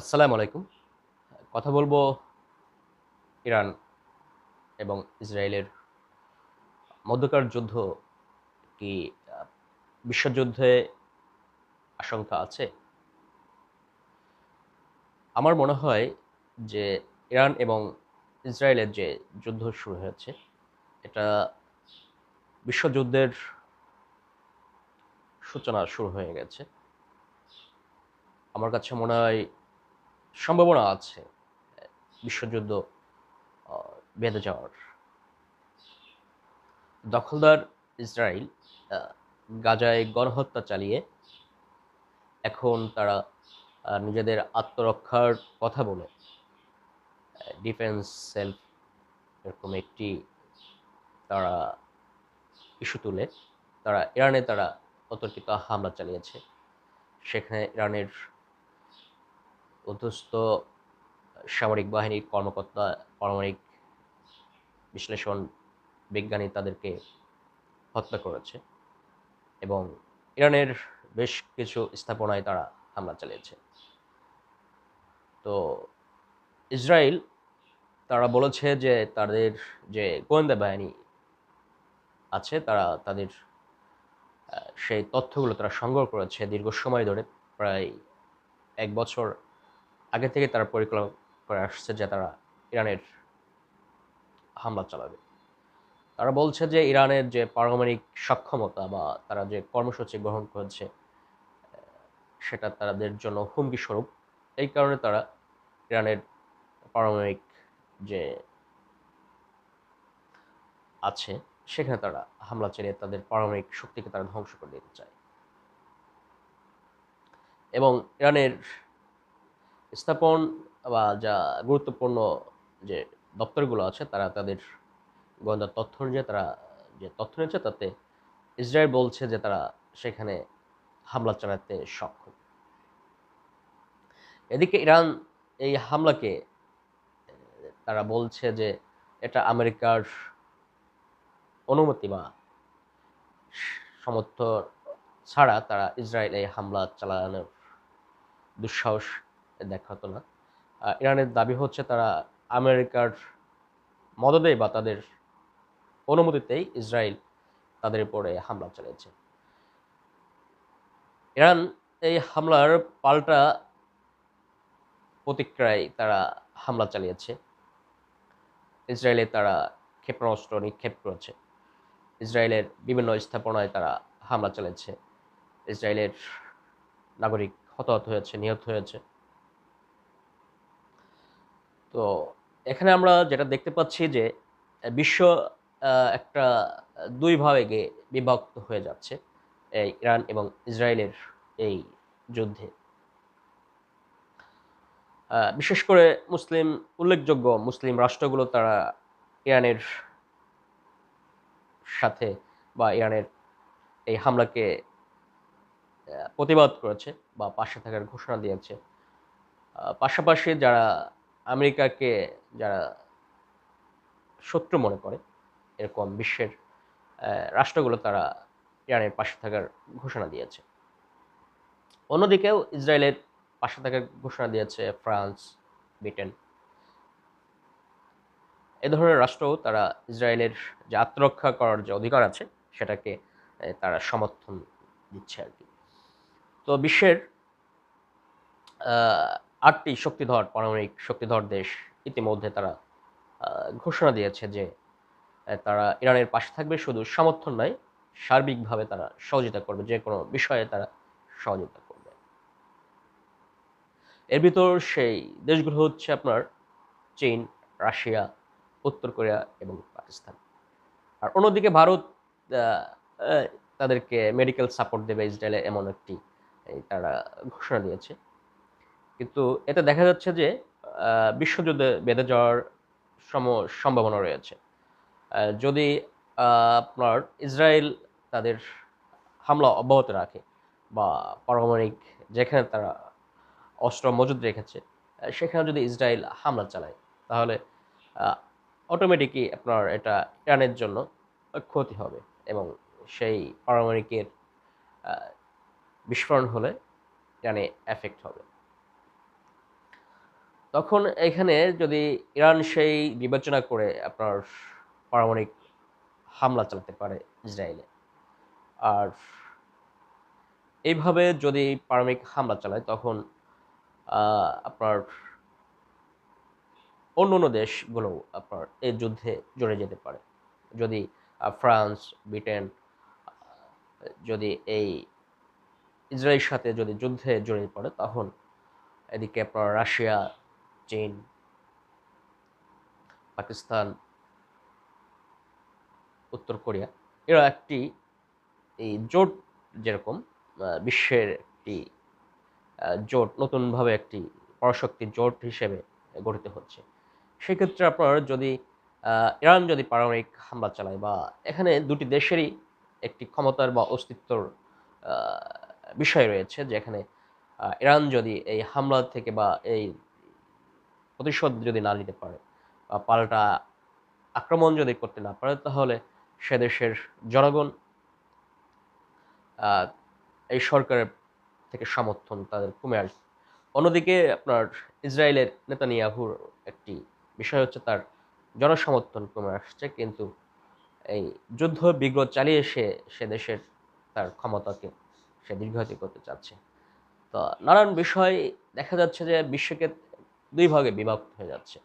আসসালামু আলাইকুম। কথা বলব ইরান এবং ইসরায়েলের মধ্যকার যুদ্ধ কি বিশ্বযুদ্ধে আশঙ্কা আছে? আমার মনে হয় যে ইরান এবং ইসরায়েলের যে যুদ্ধ শুরু হয়েছে, এটা বিশ্বযুদ্ধের সূচনা শুরু হয়ে গেছে। আমার কাছে মনে হয় সম্ভাবনা আছে বিশ্বযুদ্ধ বেঁধে যাওয়ার। দখলদার ইসরায়েল গাজায় গণহত্যা চালিয়ে এখন তারা নিজেদের আত্মরক্ষার কথা বলে ডিফেন্স সেলফ এরকম একটি তারা ইস্যু তুলে, তারা ইরানে তারা অতর্কিত হামলা চালিয়েছে। সেখানে ইরানের অধ্যস্ত সামরিক বাহিনীর কর্মকর্তা, পারমাণবিক বিশ্লেষণ বিজ্ঞানী তাদেরকে হত্যা করেছে এবং ইরানের বেশ কিছু স্থাপনায় তারা হামলা চালিয়েছে। তো ইসরায়েল তারা বলেছে যে তাদের যে গোয়েন্দা বাহিনী আছে, তারা তাদের সেই তথ্যগুলো তারা সংগ্রহ করেছে দীর্ঘ সময় ধরে, প্রায় এক বছর আগে থেকে তারা পরিকল্পনা করে আসছে যে তারা ইরানের হামলা চালাবে। তারা বলছে যে ইরানের যে পারমাণবিক সক্ষমতা বা তারা যে কর্মসূচি গ্রহণ করেছে সেটা তাদের জন্য হুমকি স্বরূপ এই কারণে তারা ইরানের পারমাণবিক যে আছে, সেখানে তারা হামলা চালিয়ে তাদের পারমাণবিক শক্তিকে তারা ধ্বংস করে দিতে চায়। এবং ইরানের স্থাপন বা যা গুরুত্বপূর্ণ যে দপ্তরগুলো আছে, তারা তাদের গোয়েন্দা তথ্য অনুযায়ী তারা যে তথ্য নিয়েছে তাতে ইসরায়েল বলছে যে তারা সেখানে হামলা চালাতে সক্ষম। এদিকে ইরান এই হামলাকে, তারা বলছে যে এটা আমেরিকার অনুমতি বা সমর্থ ছাড়া তারা ইসরায়েল এই হামলা চালানোর দুঃসাহস দেখাতো না। ইরানের দাবি হচ্ছে তারা আমেরিকার মদদে বা তাদের অনুমতিতেই ইসরায়েল তাদের উপরে হামলা চালিয়েছে। ইরান এই হামলার পাল্টা প্রতিক্রিয়ায় তারা হামলা চালিয়েছে। ইসরায়েলে তারা ক্ষেপণাস্ত্র নিক্ষেপ করেছে। ইসরায়েলের বিভিন্ন স্থাপনায় তারা হামলা চালিয়েছে। ইসরায়েলের নাগরিক হতাহত হয়েছে, নিহত হয়েছে। তো এখানে আমরা যেটা দেখতে পাচ্ছি যে, বিশ্ব একটা দুই ভাগে বিভক্ত হয়ে যাচ্ছে, এই ইরান এবং ইসরায়েলের এই যুদ্ধে। বিশেষ করে মুসলিম, উল্লেখযোগ্য মুসলিম রাষ্ট্রগুলো তারা ইরানের সাথে বা ইরানের এই হামলাকে প্রতিবাদ করেছে বা পাশে থাকার ঘোষণা দিয়েছে। পাশাপাশি যারা আমেরিকাকে যারা শত্রু মনে করে, এরকম বিশ্বের রাষ্ট্রগুলো তারা ইরানের পাশে থাকার ঘোষণা দিয়েছে। অন্যদিকেও ইসরায়েলের পাশে থাকার ঘোষণা দিয়েছে ফ্রান্স, ব্রিটেন। এ ধরনের রাষ্ট্র তারা ইসরায়েলের যে আত্মরক্ষা করার যে অধিকার আছে, সেটাকে তারা সমর্থন দিচ্ছে আর কি। তো বিশ্বের আটটি শক্তিধর পারমাণবিক শক্তিধর দেশ ইতিমধ্যে তারা ঘোষণা দিয়েছে যে তারা ইরানের পাশে থাকবে। শুধু সমর্থন নয় সার্বিকভাবে তারা সহযোগিতা করবে, যে কোনো বিষয়ে তারা সহযোগিতা করবে। এর ভিতর সেই দেশগুলো হচ্ছে আপনার চীন, রাশিয়া, উত্তর কোরিয়া এবং পাকিস্তান। আর অন্যদিকে ভারত তাদেরকে মেডিকেল সাপোর্ট দেবে। ইসরায়েলে এমন একটি তারা ঘোষণা দিয়েছে। কিন্তু এতে দেখা যাচ্ছে যে বিশ্বযুদ্ধে বেঁধে যাওয়ার সম, সম্ভাবনা রয়েছে। যদি আপনার ইসরায়েল তাদের হামলা অব্যাহত রাখে বা পারমাণবিক যেখানে তারা অস্ত্র মজুদ রেখেছে সেখানে যদি ইসরায়েল হামলা চালায়, তাহলে অটোমেটিকই আপনার এটা ইরানের জন্য ক্ষতি হবে এবং সেই পারমাণবিকের বিস্ফোরণ হলে ইরানে এফেক্ট হবে। তখন এখানে যদি ইরান সেই বিবেচনা করে আপনার পারমাণবিক হামলা চালাতে পারে ইসরায়েলে। আর এইভাবে যদি পারমাণবিক হামলা চালায়, তখন আপনার অন্য অন্য দেশগুলো আপনার এই যুদ্ধে জড়ে যেতে পারে। যদি ফ্রান্স, ব্রিটেন, যদি এই ইসরায়েলের সাথে যদি যুদ্ধে জড়িয়ে পড়ে, তখন এদিকে আপনার রাশিয়া চীন, পাকিস্তান, উত্তর কোরিয়া এরা একটি, এই জোট যেরকম বিশ্বের একটি জোট, নতুনভাবে একটি পরাশক্তি জোট হিসেবে গঠিত হচ্ছে। সেক্ষেত্রে আপনার যদি ইরান যদি পারমাণবিক হামলা চালায় বা এখানে দুটি দেশেরই একটি ক্ষমতার বা অস্তিত্বর বিষয় রয়েছে যেখানে ইরান যদি এই হামলা থেকে বা এই প্রতিশোধ যদি না নিতে পারে বা পাল্টা আক্রমণ যদি করতে না পারে, তাহলে সে দেশের জনগণ এই সরকারের থেকে সমর্থন তাদের কমে আসবে। অন্যদিকে আপনার ইসরায়েলের নেতানিয়াহুর একটি বিষয় হচ্ছে তার জনসমর্থন কমে আসছে, কিন্তু এই যুদ্ধ বিগ্রহ চালিয়ে সে সে দেশের তার ক্ষমতাকে সে দীর্ঘায়িত করতে চাচ্ছে। তো নানান বিষয় দেখা যাচ্ছে যে বিশ্বকে দুই ভাগে বিভক্ত হয়ে যাচ্ছে।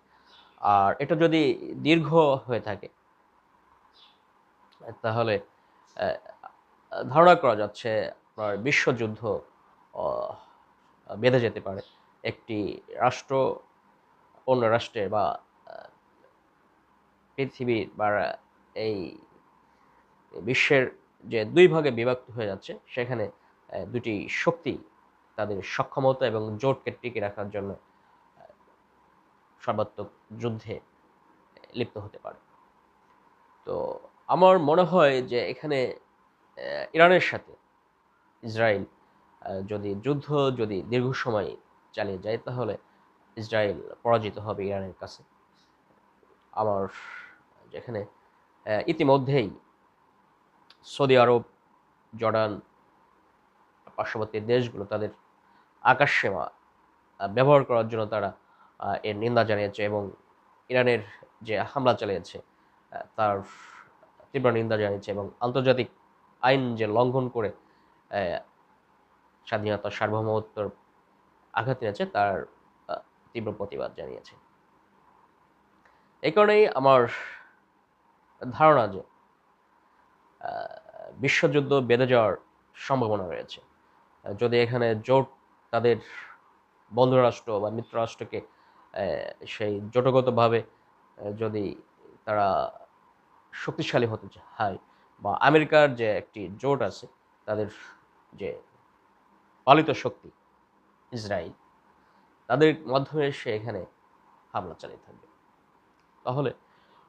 আর এটা যদি দীর্ঘ হয়ে থাকে, তাহলে ধারণা করা যাচ্ছে আপনার বিশ্বযুদ্ধ বেঁধে যেতে পারে। একটি রাষ্ট্র অন্য রাষ্ট্রের বা পৃথিবীর বা, এই বিশ্বের যে দুই ভাগে বিভক্ত হয়ে যাচ্ছে, সেখানে দুটি শক্তি তাদের সক্ষমতা এবং জোটকে টিকে রাখার জন্য সর্বাত্মক যুদ্ধে লিপ্ত হতে পারে। তো আমার মনে হয় যে এখানে ইরানের সাথে ইসরায়েল যদি যুদ্ধ যদি দীর্ঘ সময় চালিয়ে যায়, তাহলে ইসরায়েল পরাজিত হবে ইরানের কাছে। আমার যেখানে ইতিমধ্যেই সৌদি আরব, জর্ডান, পার্শ্ববর্তী দেশগুলো তাদের আকাশ সীমা ব্যবহার করার জন্য তারা এর নিন্দা জানিয়েছে এবং ইরানের যে হামলা চালিয়েছে তার তীব্র নিন্দা জানিয়েছে এবং আন্তর্জাতিক আইন যে লঙ্ঘন করে স্বাধীনতা সার্বভৌমত্বর আঘাত এনেছে, তার তীব্র প্রতিবাদ জানিয়েছে। এই কারণেই আমার ধারণা যে বিশ্বযুদ্ধ বেঁধে যাওয়ার সম্ভাবনা রয়েছে। যদি এখানে জোট তাদের বন্ধুরাষ্ট্র বা মিত্ররাষ্ট্রকে সেই জোটগতভাবে যদি তারা শক্তিশালী হতে চায় বা আমেরিকার যে একটি জোট আছে, তাদের যে পালিত শক্তি ইসরায়েল, তাদের মাধ্যমে সে এখানে হামলা চালিয়ে থাকবে। তাহলে,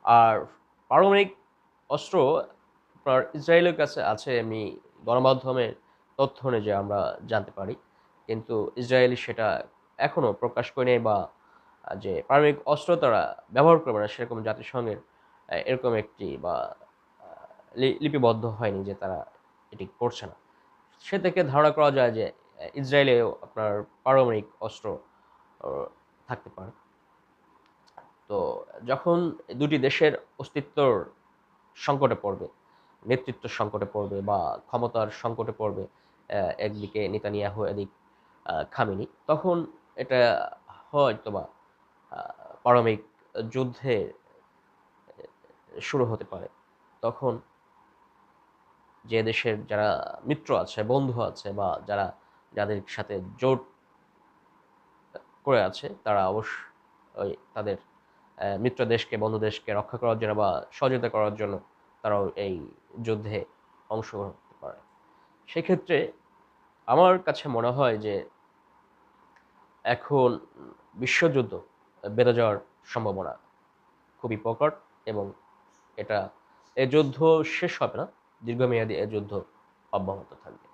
আর পারমাণবিক অস্ত্র আপনার ইসরায়েলের কাছে আছে এমনি গণমাধ্যমের তথ্য অনুযায়ী আমরা জানতে পারি, কিন্তু ইসরায়েল সেটা এখনও প্রকাশ করেনি বা যে পারমাণবিক অস্ত্র তারা ব্যবহার করবে না, সেরকম জাতিসংঘের এরকম একটি বা লিপিবদ্ধ হয়নি যে তারা এটি করছে না। সে থেকে ধারণা করা যায় যে ইসরায়েলেও আপনার পারমাণবিক অস্ত্র থাকতে পারে। তো যখন দুটি দেশের অস্তিত্বর সংকটে পড়বে, নেতৃত্ব সংকটে পড়বে বা ক্ষমতার সংকটে পড়বে একদিকে নেতানিয়াহু, এদিক খামিনি, তখন এটা হয়তো বা পারমাণবিক যুদ্ধে শুরু হতে পারে। তখন যে দেশের যারা মিত্র আছে, বন্ধু আছে বা যারা যাদের সাথে জোট করে আছে, তারা অবশ্য ওই তাদের মিত্র দেশকে, বন্ধু দেশকে রক্ষা করার জন্য বা সহযোগিতা করার জন্য তারাও এই যুদ্ধে অংশগ্রহণ করতে পারে। সেক্ষেত্রে আমার কাছে মনে হয় যে এখন বিশ্বযুদ্ধ বেড়ে যাওয়ার সম্ভাবনা খুবই প্রকট এবং এটা এ যুদ্ধ শেষ হবে না, দীর্ঘমেয়াদী এ যুদ্ধ অব্যাহত থাকবে।